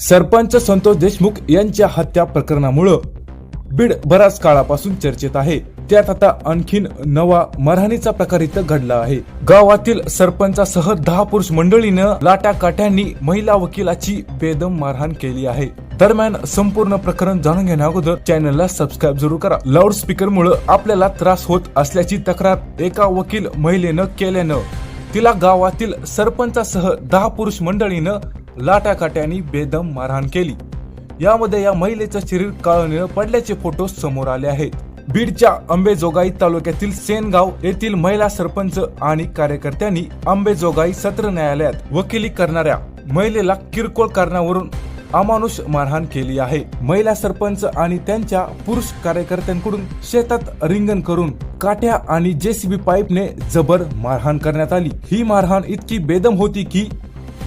सरपंच संतोष देशमुख यांच्या हत्या प्रकरणामुळं बीड बराच काळापासून चर्चेत आहे. त्यात आता आणखीन नवा मारहाणीचा प्रकार इथं घडला आहे. गावातील सरपंचासह दहा पुरुष मंडळीनं लाटा काट्यांनी महिला वकिलाची बेदम मारहाण केली आहे. दरम्यान संपूर्ण प्रकरण जाणून घेण्या अगोदर चॅनलला सबस्क्राईब जरूर करा. लाऊड स्पीकर मुळे आपल्याला त्रास होत असल्याची तक्रार एका वकील महिलेनं केल्यानं तिला गावातील सरपंचासह दहा पुरुष मंडळीनं लाटाकाट्यांनी बेदम मारहाण केली. यामध्ये या महिलेचं शरीर काळनिळ पडल्याचे फोटो समोर आले आहेत. बीडच्या अंबेजोगाई तालुक्यातील सेनगाव येथील महिला सरपंच आणि कार्यकर्त्यांनी अंबेजोगाई सत्र न्यायालयात वकिली करणाऱ्या महिलेला किरकोळ कारणावरून अमानुष मारहाण केली आहे. महिला सरपंच आणि त्यांच्या पुरुष कार्यकर्त्यांकडून शेतात रिंगण करून काट्या आणि जेसीबी पाईपने जबर मारहाण करण्यात आली. ही मारहाण इतकी बेदम होती की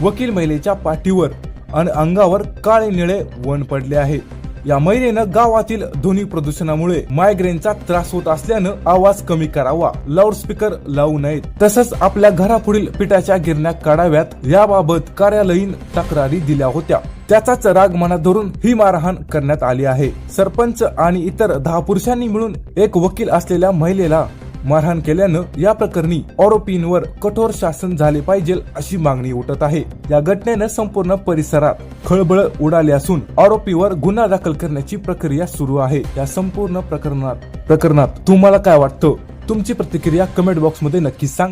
वकील महिलेच्या पाठीवर आणि अंगावर काळे निळे वन पडले आहे. या महिलेनं गावातील ध्वनी प्रदूषणामुळे मायग्रेनचा त्रास होत असल्यानं आवाज कमी करावा लाऊडस्पीकर लावू नयेत. तसंच आपल्या घरापुढील पिठाच्या गिरण्या काढाव्यात. याबाबत कार्यालयीन तक्रारी दिल्या होत्या. त्याचाच राग मनात धरून ही मारहाण करण्यात आली आहे. सरपंच आणि इतर दहा पुरुषांनी मिळून एक वकील असलेल्या महिलेला मारहाण केल्यानं या प्रकरणी आरोपींवर कठोर शासन झाले पाहिजे अशी मागणी उठत आहे. या घटनेनं संपूर्ण परिसरात खळबळ उडाली असून आरोपीवर गुन्हा दाखल करण्याची प्रक्रिया सुरू आहे. या संपूर्ण प्रकरणात प्रकरणात तुम्हाला काय वाटतं? तुमची प्रतिक्रिया कमेंट बॉक्समध्ये नक्की सांगा.